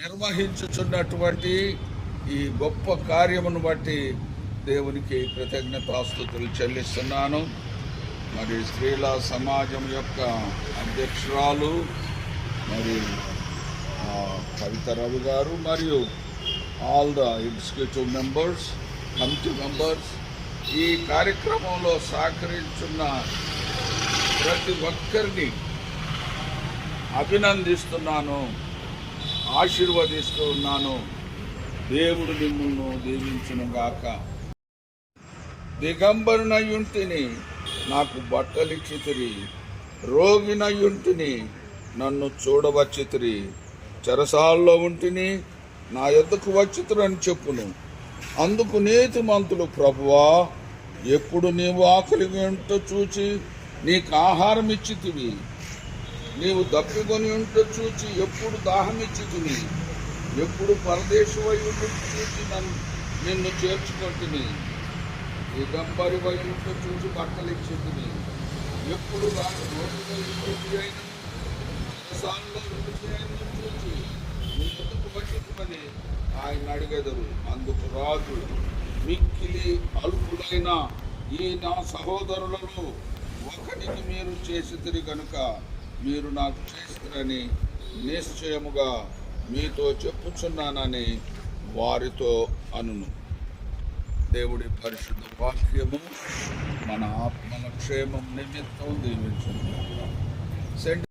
నిర్వహించుచున్నటువంటి ఈ గొప్ప కార్యమును బట్టి దేవునికి కృతజ్ఞతాస్తుతులు చెల్లిస్తున్నాను. మరి స్త్రీల సమాజం యొక్క అధ్యక్షురాలు మరి కవిత రవి గారు మరియు all the executive members committee members ఈ కార్యక్రమంలో సహకరించున్న ప్రతి ఒక్కరిని అభినందిస్తున్నాను. ఆశీర్వదిస్తూ ఉన్నాను. దేవుడు మిమ్మల్ని దీవించును గాక. దిగంబరునయుంటిని నాకు బట్టలిచ్చితిరి. రోగినయుంటిని నన్ను చూడవచ్చితిరి. చెరసాల్లో ఉంటిని నా ఎద్దకు వచ్చితురని చెప్పును. అందుకు నీతి మంతులు ప్రభువా ఎప్పుడు నీవు ఆకలి ఉంటో చూచి నీకు ఆహారం ఇచ్చితివి నీవు దప్పికొని ఉంటూ చూచి ఎప్పుడు దాహం ఇచ్చితివి ఎప్పుడు పరదేశమై ఉంటూ చూచి నన్ను నిన్ను చేర్చుకుంటుని. దిగంబరి వై ఉంటూ చూసి బట్టలు ఇచ్చింది ఎప్పుడు నాకు అయిన అయిన చూచి నీ ఎందుకు ఆయన అడిగెదరు. అందుకు రాజు మిక్కిలి అల్పుడైన ఈ నా సహోదరులలో ఒకరికి మీరు చేసిదిరి కనుక మీరు నాకు చేస్తారని నిశ్చయముగా మీతో చెప్పుచున్నానని వారితో అనును. దేవుడి పరిశుద్ధ వాక్యము మన ఆత్మల క్షేమం నిమిత్తం దీవించును